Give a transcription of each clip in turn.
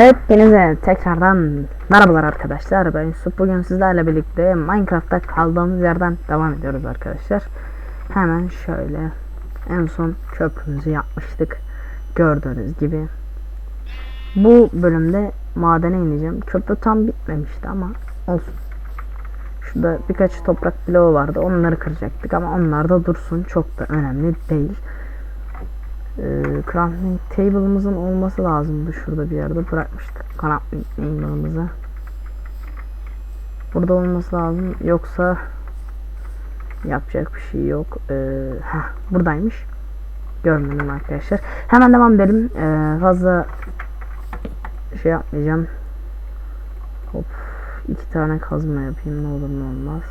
Hepinize tekrardan merhabalar arkadaşlar. Ben Yusuf. Bugün sizlerle birlikte Minecraft'ta kaldığımız yerden devam ediyoruz arkadaşlar. Hemen şöyle en son köprümüzü yapmıştık. Gördüğünüz gibi. Bu bölümde madene ineceğim. Köprü tam bitmemişti ama olsun. Şurada birkaç toprak bloğu vardı. Onları kıracaktık ama onlar da dursun. Çok da önemli değil. Ee, crafting table'ımızın olması lazımdı. Şurada bir yerde bırakmıştık crafting table'ımızı. Burada olması lazım. Yoksa yapacak bir şey yok. Ee, heh, buradaymış. Görmedim arkadaşlar. Hemen devam edelim. Ee, fazla şey yapmayacağım. Hop. iki tane kazma yapayım. Ne olur ne olmaz.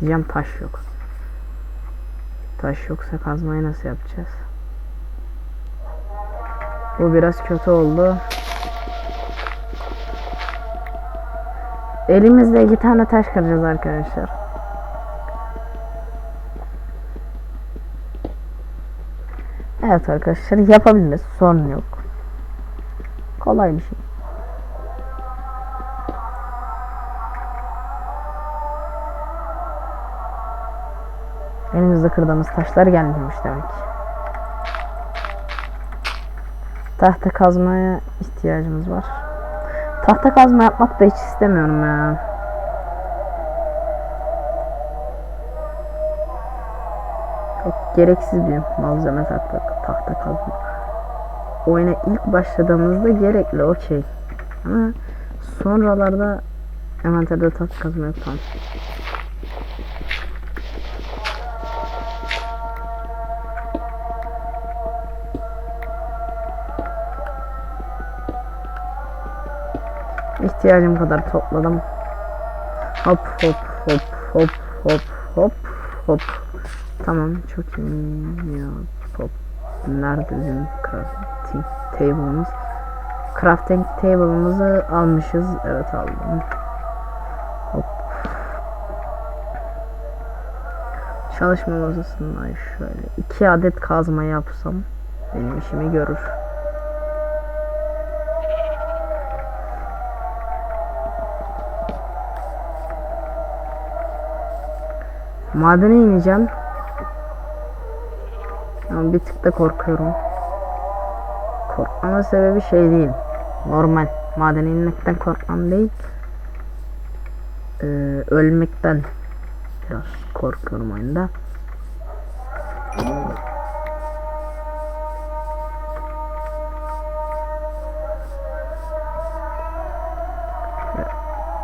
Diyeceğim taş yok. Taş yoksa kazmayı nasıl yapacağız? Bu biraz kötü oldu. Elimizde iki tane taş kıracağız arkadaşlar. Evet arkadaşlar yapabiliriz. Sorun yok. Kolay bir şey. Elimizde kırdığımız taşlar gelmemiş demek ki. Tahta kazmaya ihtiyacımız var. Tahta kazma yapmak da hiç istemiyorum ya. Çok gereksiz bir malzeme tahta, tahta kazma. Oyuna ilk başladığımızda gerekli okey. Ama sonralarda envanterde tahta kazma yok. İhtiyacım kadar topladım. Hop hop hop hop hop hop hop. Tamam çok iyi ya. Hop. Nerede bizim crafting table'ımız? Crafting table'ımızı almışız. Evet aldım. Hop. Çalışma masasından şöyle iki adet kazma yapsam benim işimi görür. Madene ineceğim. Ama bir tık da korkuyorum. Korkmama sebebi şey değil. Normal. Madene inmekten korkmam değil. Ee, ölmekten biraz korkuyorum oyunda.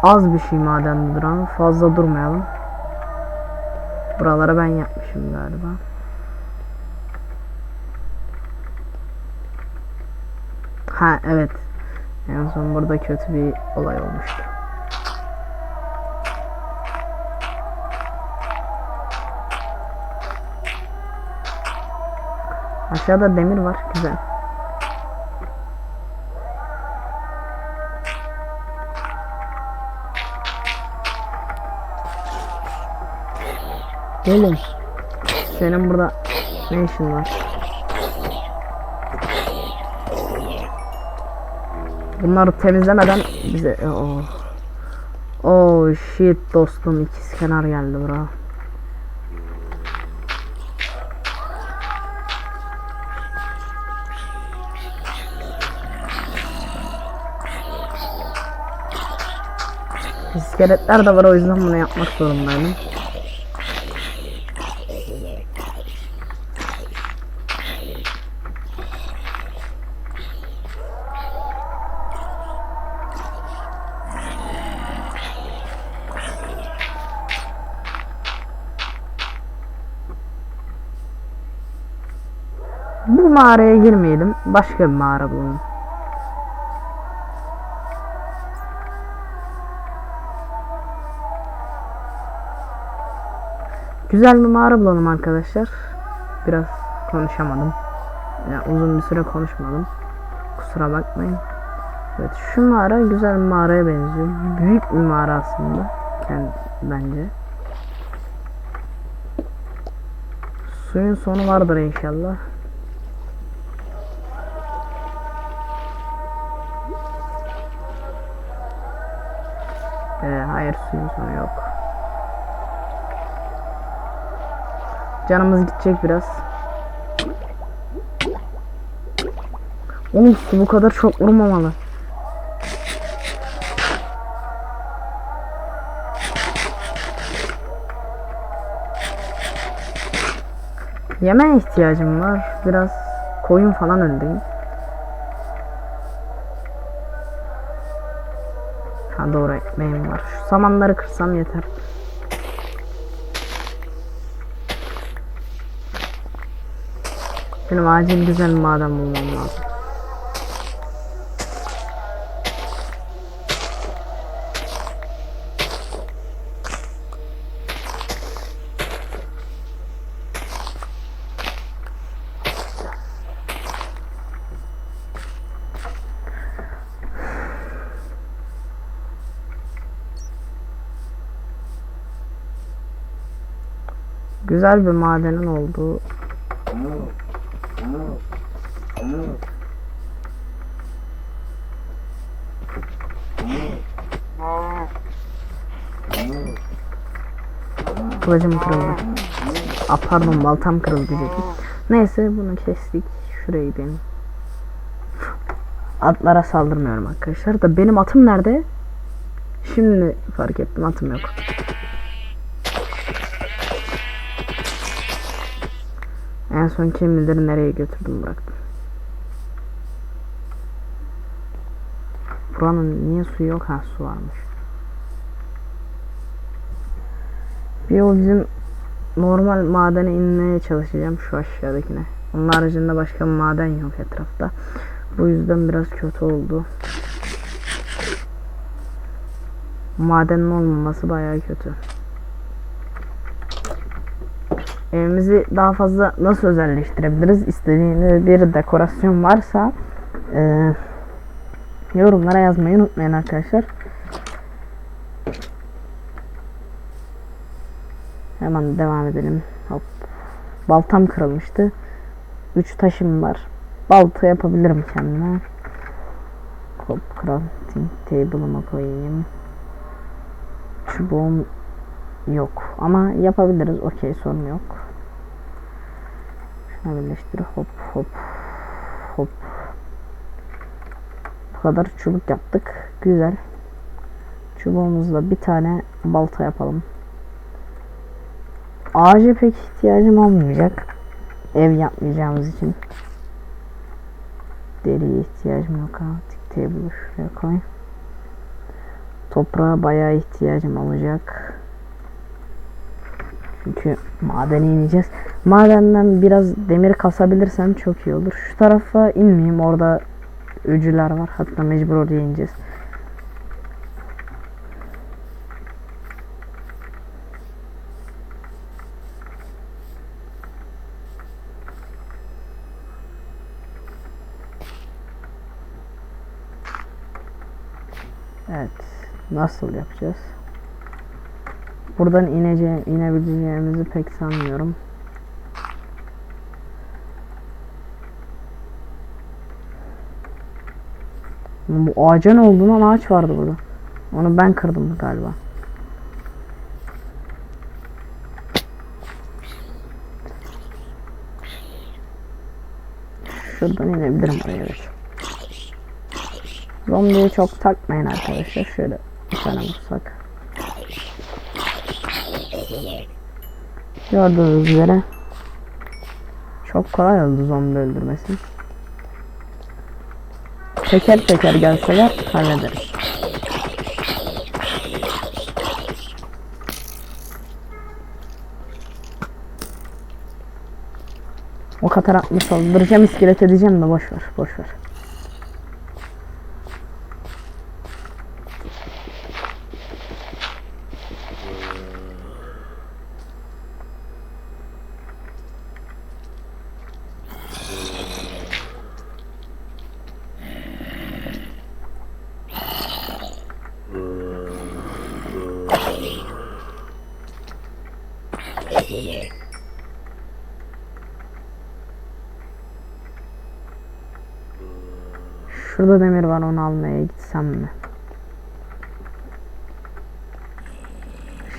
Az bir şey madende duran fazla durmayalım. Buralara ben yapmışım galiba. Ha evet. En son burada kötü bir olay olmuştu. Aşağıda demir var. Güzel. Gelin. Senin burada ne işin var? Bunları temizlemeden bize oh. Oh shit dostum ikiz kenar geldi bura. İskeletler de var o yüzden bunu yapmak zorundayım. Bu mağaraya girmeyelim. Başka bir mağara bulalım. Güzel bir mağara bulalım arkadaşlar. Biraz konuşamadım. Yani uzun bir süre konuşmadım. Kusura bakmayın. Evet şu mağara güzel bir mağaraya benziyor. Büyük bir mağara aslında. Kendi, bence. Suyun sonu vardır inşallah. Suyun sonu yok. Canımız gidecek biraz. Oğlum su bu kadar çok vurmamalı. Yemeğe ihtiyacım var. Biraz koyun falan öldüreyim. Ha doğru ekmeğim var. Şu samanları kırsam yeter. Benim acil güzel maden bulmam lazım. Güzel bir madenin olduğu Kılıcım kırıldı. Aa, pardon baltam kırıldı diyecektim. Neyse bunu kestik. Şuraya gidelim. Atlara saldırmıyorum arkadaşlar. Da benim atım nerede? Şimdi fark ettim atım yok. En son kim nereye götürdüm bıraktım. Buranın niye suyu yok? Ha su varmış. Bir yol bizim normal madene inmeye çalışacağım şu aşağıdakine. Onun haricinde başka bir maden yok etrafta. Bu yüzden biraz kötü oldu. Madenin olmaması bayağı kötü. Evimizi daha fazla nasıl özelleştirebiliriz? İstediğiniz bir dekorasyon varsa e, yorumlara yazmayı unutmayın arkadaşlar. Hemen devam edelim. Hop. Baltam kırılmıştı. 3 taşım var. Balta yapabilirim kendime. Hop crafting table'ıma koyayım. Çubuğum yok ama yapabiliriz. Okey sorun yok. Şunu birleştir. Hop hop hop. Bu kadar çubuk yaptık. Güzel. Çubuğumuzla bir tane balta yapalım. Ağaca pek ihtiyacım olmayacak. Ev yapmayacağımız için. Deriye ihtiyacım yok. Tik table'ı şuraya koy. Toprağa bayağı ihtiyacım olacak. Çünkü madene ineceğiz. Madenden biraz demir kasabilirsem çok iyi olur. Şu tarafa inmeyeyim. Orada öcüler var. Hatta mecbur oraya ineceğiz. Evet. Nasıl yapacağız? Buradan ineceğim, inebileceğimizi pek sanmıyorum. Bu ağaca ne oldu lan? Ağaç vardı burada. Onu ben kırdım galiba. Şuradan inebilirim oraya evet. Zombiyi çok takmayın arkadaşlar. Şöyle bir tane vursak. Gördüğünüz üzere çok kolay oldu zombi öldürmesi. Teker teker gelseler hallederiz. O kadar atmış saldıracağım iskelet edeceğim de boş ver boş ver. Var onu almaya gitsem mi?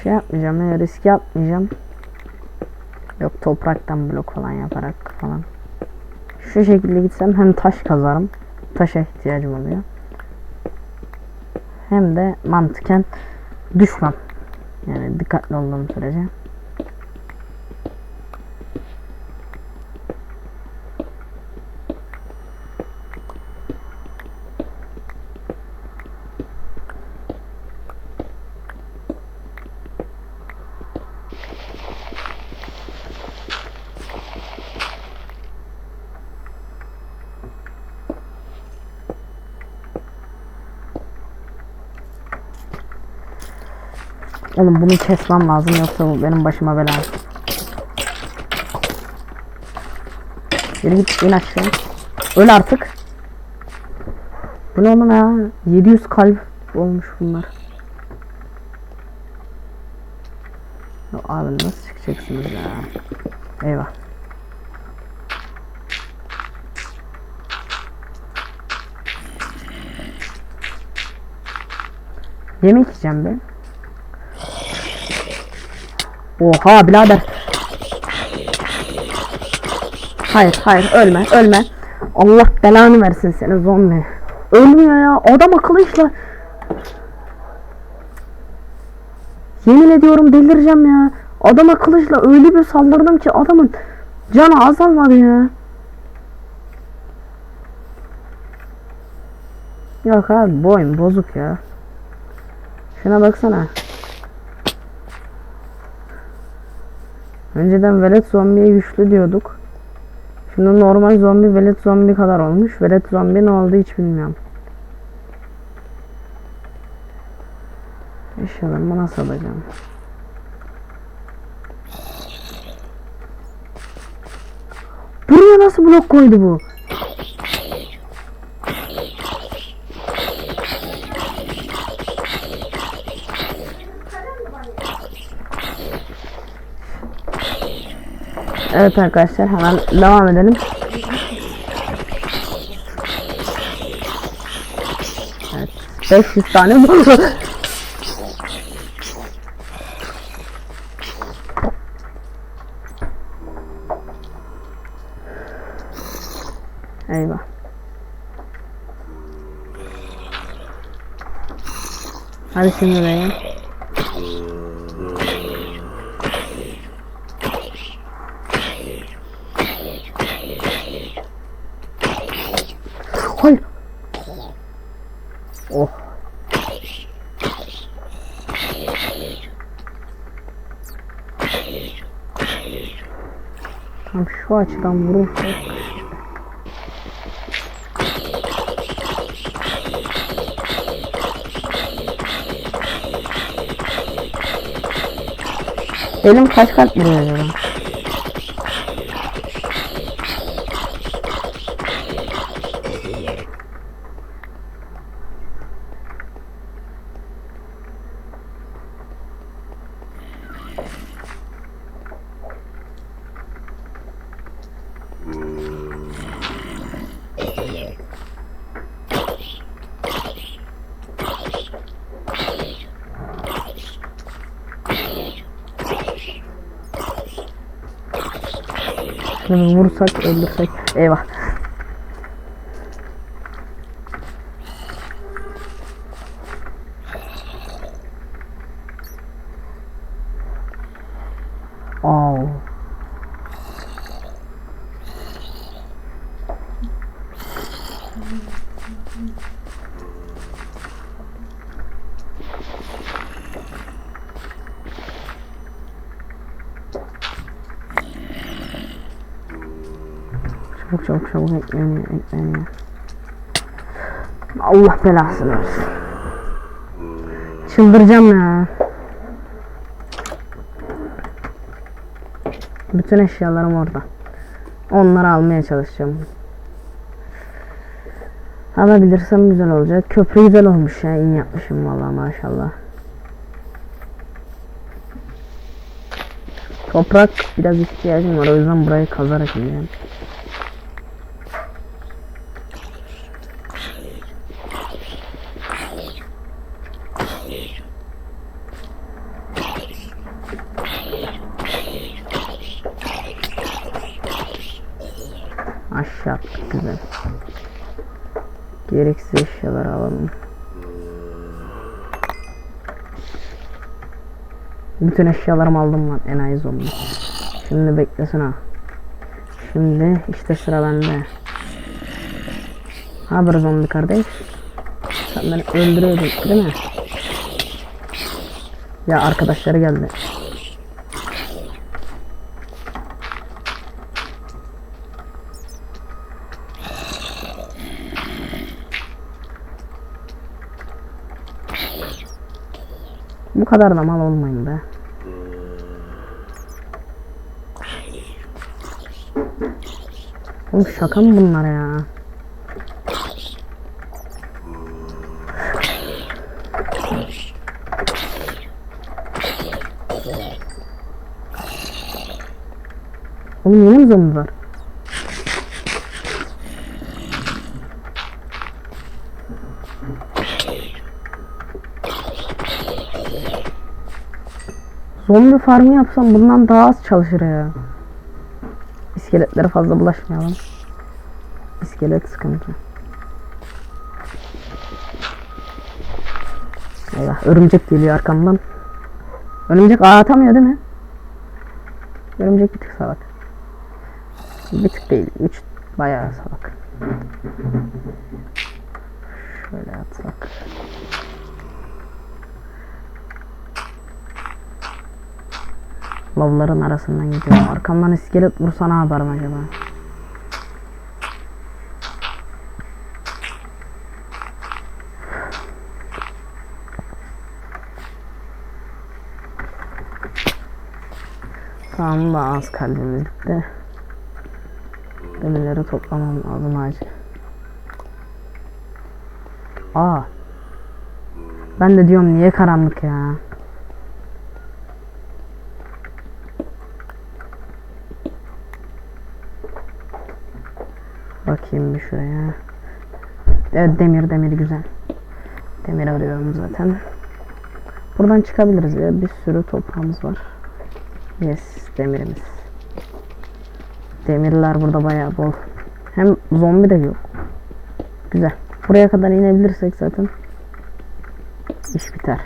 şey yapmayacağım ya riske atmayacağım. Yok topraktan blok falan yaparak falan. Şu şekilde gitsem hem taş kazarım. Taşa ihtiyacım oluyor. Hem de mantıken düşmem. Yani dikkatli olduğum sürece. Oğlum bunu kesmem lazım yoksa bu benim başıma bela. Yürü git in aşağı. Öl artık. Bu ne oğlum ya? 700 kalp olmuş bunlar. Ya Abi nasıl çıkacaksınız ya? Eyvah. Yemek yiyeceğim ben. Oha birader. Hayır hayır ölme ölme. Allah belanı versin seni zombi. Ölmüyor ya adam akıllı işler. Yemin ediyorum delireceğim ya. Adam kılıçla öyle bir saldırdım ki adamın canı azalmadı ya. Yok abi bu bozuk ya. Şuna baksana. Önceden velet zombiye güçlü diyorduk. Şimdi normal zombi velet zombi kadar olmuş. Velet zombi ne oldu hiç bilmiyorum. Eşyalarımı nasıl alacağım? Buraya nasıl blok koydu bu? Evet arkadaşlar hemen devam edelim. Evet. 500 tane Eyvah. Hadi şimdi be. Hayır. Oh. Tam şu açıdan vurursak. Benim kaç kalp vuruyor acaba? Şunu vursak öldürsek. Eyvah. Oh. Çabuk ekleniyor ekleniyor. Allah belasını versin. Çıldıracağım ya. Bütün eşyalarım orada. Onları almaya çalışacağım. Alabilirsem güzel olacak. Köprü güzel olmuş ya. İyi yapmışım vallahi maşallah. Toprak biraz ihtiyacım var. O yüzden burayı kazarak ineceğim. Gereksiz eşyaları alalım. Bütün eşyalarımı aldım lan enayi zombi. Şimdi beklesin ha. Şimdi işte sıra bende. Haber zombi kardeş. Sen beni öldürüyordun değil mi? Ya arkadaşları geldi. Bu kadar da mal olmayın be. Oğlum şaka mı bunlar ya? Oğlum yine mi zombi var? Zombi farmı yapsam bundan daha az çalışır ya. İskeletlere fazla bulaşmayalım. İskelet sıkıntı. Eyvah örümcek geliyor arkamdan. Örümcek ağ atamıyor değil mi? Örümcek bir tık salak. Bir tık değil. Üç bayağı salak. Şöyle atsak. Lavların arasından gidiyorum. Arkamdan iskelet vursa ne yaparım acaba? Tamam da az kalbimiz bitti. Demirleri toplamam lazım acil. Aa. Ben de diyorum niye karanlık ya? Bakayım bir şuraya. Evet demir demir güzel. Demir arıyorum zaten. Buradan çıkabiliriz ya. Bir sürü toprağımız var. Yes demirimiz. Demirler burada bayağı bol. Hem zombi de yok. Güzel. Buraya kadar inebilirsek zaten iş biter.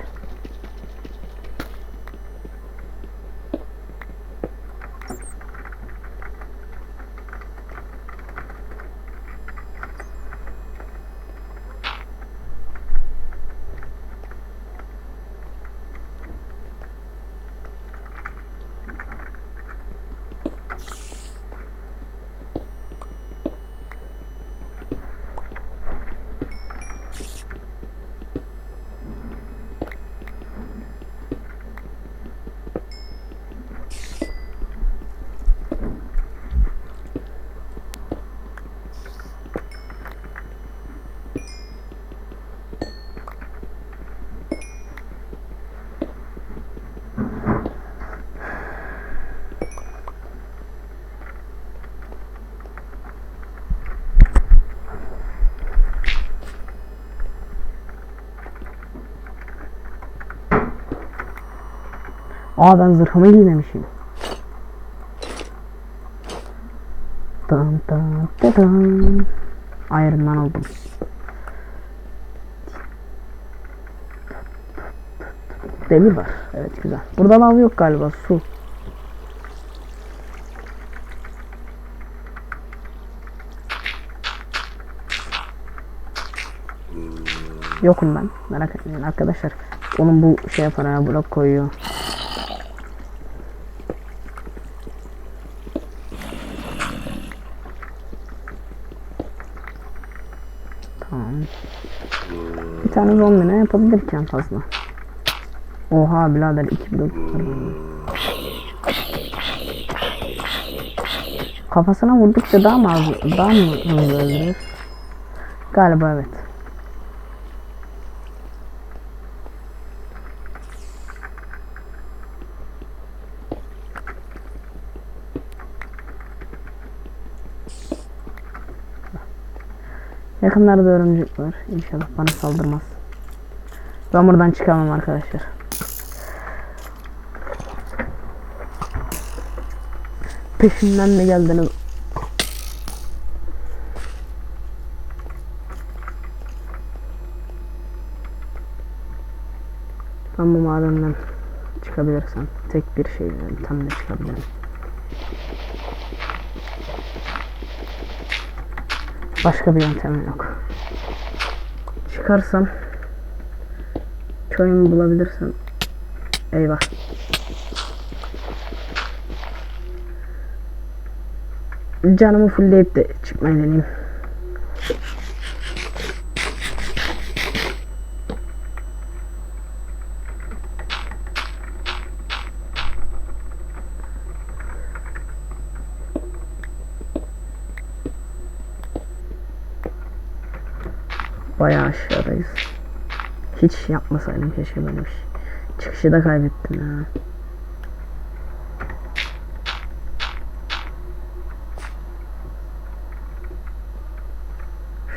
Aa ben zırhımı giymemişim. Dan dan dan dan. Iron Man oldum. Demir var. Evet güzel. Burada lav yok galiba. Su. Yokum ben. Merak etmeyin arkadaşlar. Onun bu şey yapar ha blok koyuyor. Tamam. Bir tane zombi ne yapabilir ki en fazla? Oha birader iki blok yukarı bende. Kafasına vurdukça daha mı az, daha mı öldürür? Galiba evet. yakınlarda örümcek var. İnşallah bana saldırmaz. Ben buradan çıkamam arkadaşlar. Peşimden de geldiniz. Ben bu madenden çıkabilirsem tek bir şeyden tam da çıkabilirim. Başka bir yöntemim yok. Çıkarsam köyümü bulabilirsem eyvah. Canımı fullleyip de çıkmayı deneyeyim. Bayağı aşağıdayız. Hiç yapmasaydım keşke böyle bir şey. Çıkışı da kaybettim ya.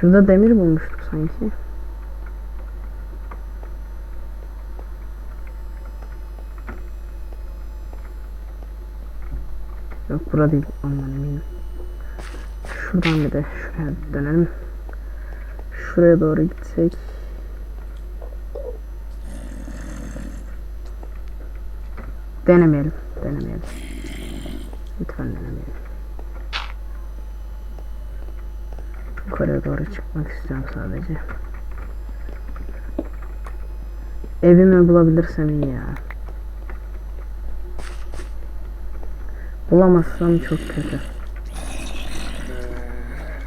Şurada demir bulmuştuk sanki. Yok bura değil ondan eminim. Şuradan bir de şuraya dönelim. Şuraya doğru gitsek. Denemeyelim. Denemeyelim. Lütfen denemeyelim. Yukarıya doğru çıkmak istiyorum sadece. Evimi bulabilirsem iyi ya. Bulamazsam çok kötü.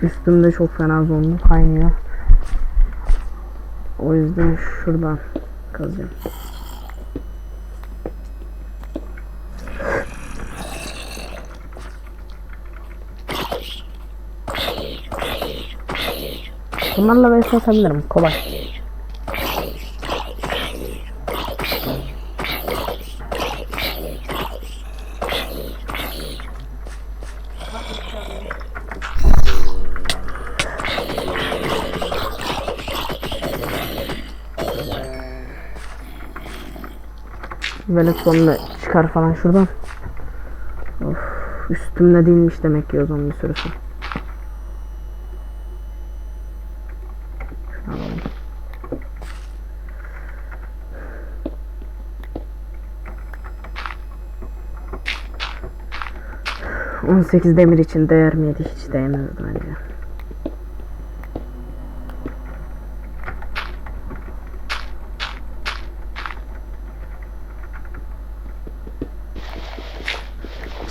Üstümde çok fena zombi kaynıyor. O yüzden şuradan kazacağım. Bunlarla ben satabilirim. Kolay. Böyle sonunda çıkar falan şuradan. Of, üstümde değilmiş demek ki o zaman bir sürüsü. 18 demir için değer miydi? Hiç değmez bence.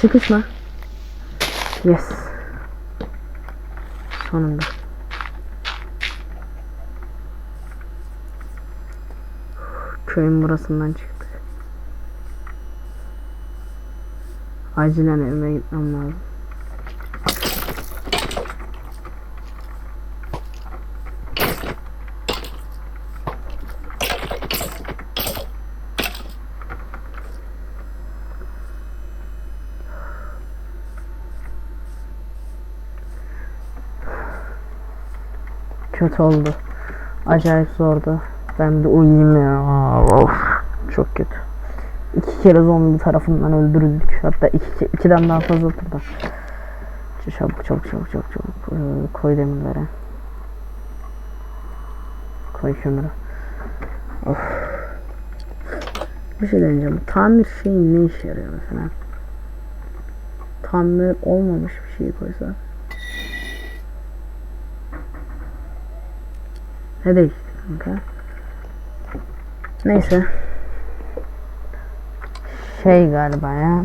Çıkış mı? Yes. Sonunda. Köyün burasından çıktı. Acilen evime gitmem lazım. Kötü oldu. Acayip zordu. Ben bir uyuyayım ya. Of. Çok kötü. İki kere zombi tarafından öldürüldük. Hatta iki, ikiden daha fazla turda. Çabuk çabuk çabuk çabuk çabuk. Ee, koy demirlere. Koy kömürü. Of. Bir şey deneyeceğim. Tamir şeyi ne işe yarıyor mesela? Tamir olmamış bir şey koysa. Ne değişti kanka? Neyse. Şey galiba ya.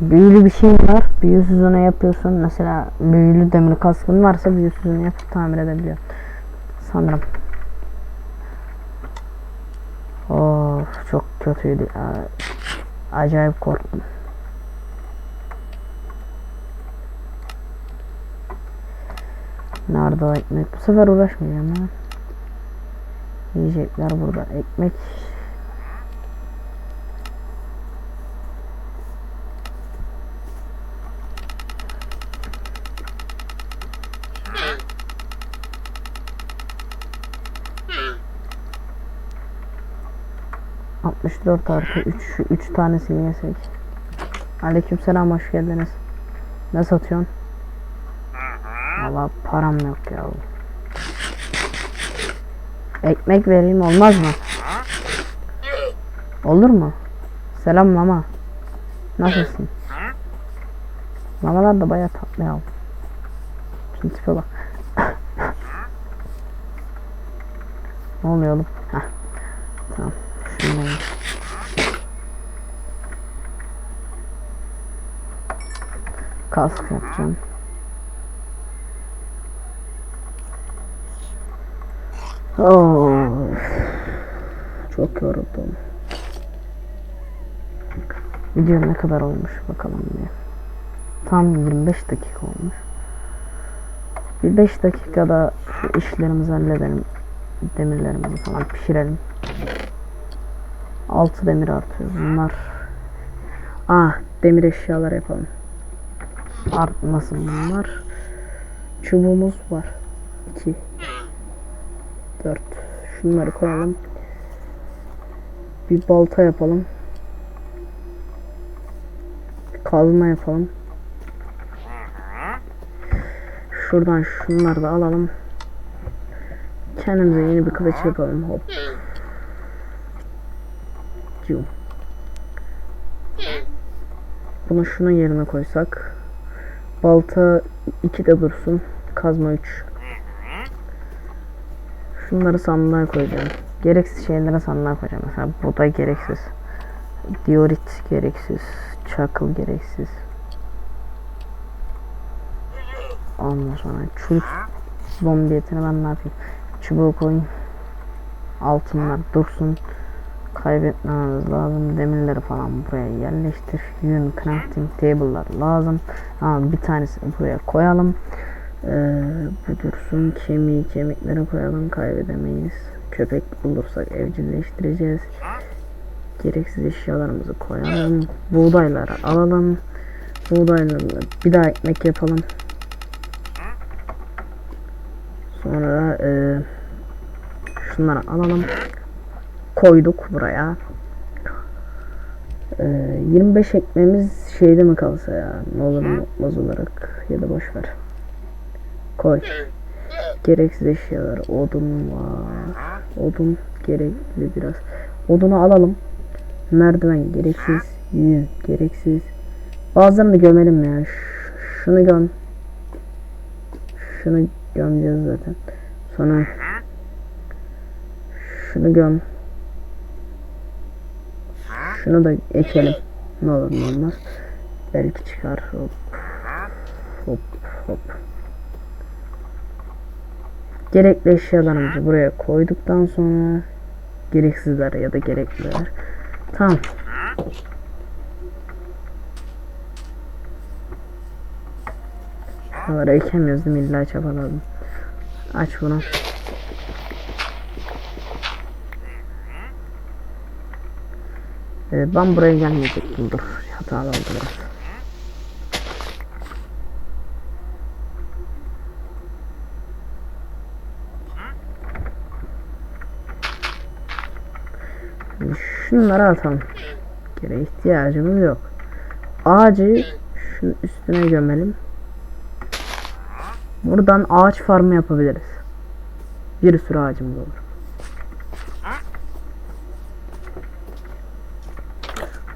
Büyülü bir şey var. Büyüsüzünü yapıyorsun. Mesela büyülü demir kaskın varsa büyüsüzünü yapıp tamir edebiliyor. Sanırım. Of çok kötüydü. Acayip korktum. Nerede o ekmek? Bu sefer uğraşmayacağım ya. Yiyecekler burada. Ekmek. Altmış dört artı üç, şu üç tanesini yesek. Aleykümselam hoş geldiniz. Ne satıyorsun? Valla param yok ya. Ekmek vereyim olmaz mı? Olur mu? Selam mama. Nasılsın? Mamalar da bayağı tatlı ya. Şimdi tipe bak. ne oluyor oğlum? Heh. Tamam. Şundan. Kask yapacağım. Oh. Çok yoruldum. Video ne kadar olmuş bakalım diye. Tam 25 dakika olmuş. Bir 5 dakikada şu işlerimizi halledelim. Demirlerimizi falan pişirelim. 6 demir artıyor. Bunlar Ah demir eşyalar yapalım. Artmasın bunlar. Çubuğumuz var. 2 4 Şunları koyalım. Bir balta yapalım. Kazma yapalım. Şuradan şunları da alalım. Kendimize yeni bir kılıç yapalım. Hop. Bunu şunun yerine koysak. Balta 2 de dursun. Kazma 3. Şunları sandığa koyacağım. Gereksiz şeylere sandığa koyacağım. Mesela bu da gereksiz. Diorit gereksiz. Çakıl gereksiz. Ondan sonra çürük zombi etini ben ne yapayım? Çubuğu koyayım. Altınlar dursun. Kaybetmemiz lazım. Demirleri falan buraya yerleştir. Yün crafting table'lar lazım. Ama bir tanesini buraya koyalım. Ee, bu dursun. Kemiği kemiklere koyalım. Kaybedemeyiz. Köpek bulursak evcilleştireceğiz. Gereksiz eşyalarımızı koyalım. Buğdayları alalım. Buğdaylarla bir daha ekmek yapalım. Sonra e, şunları alalım. Koyduk buraya. E, 25 ekmeğimiz şeyde mi kalsa ya? Ne olur ne olmaz olarak ya da boş ver. Koy. Gereksiz eşyalar. Odun var. Odun gerekli biraz. Odunu alalım. Merdiven gereksiz. Yün gereksiz. Bazılarını gömelim ya. Ş- şunu göm. Şunu gömeceğiz zaten. Sonra şunu göm. Şunu da ekelim. Ne olur ne olmaz. Belki çıkar. Hop. Hop hop. Gerekli eşyalarımızı buraya koyduktan sonra gereksizler ya da gerekliler. Tamam. Şuraları ekemiyoruz değil mi? İlla çabaladım. Aç bunu. Ee, ben buraya gelmeyecektim. Dur. Hatalı oldu biraz. Şunları atalım. Gere ihtiyacımız yok. Ağacı şunun üstüne gömelim. Buradan ağaç farmı yapabiliriz. Bir sürü ağacımız olur.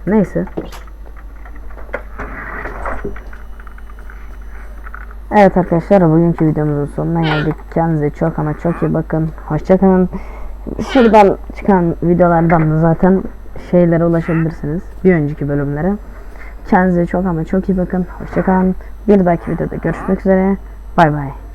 Neyse. Evet arkadaşlar bugünkü videomuzun sonuna geldik. Kendinize çok ama çok iyi bakın. Hoşçakalın. Şuradan çıkan videolardan da zaten şeylere ulaşabilirsiniz. Bir önceki bölümlere. Kendinize çok ama çok iyi bakın. Hoşçakalın. Bir dahaki videoda görüşmek üzere. Bay bay.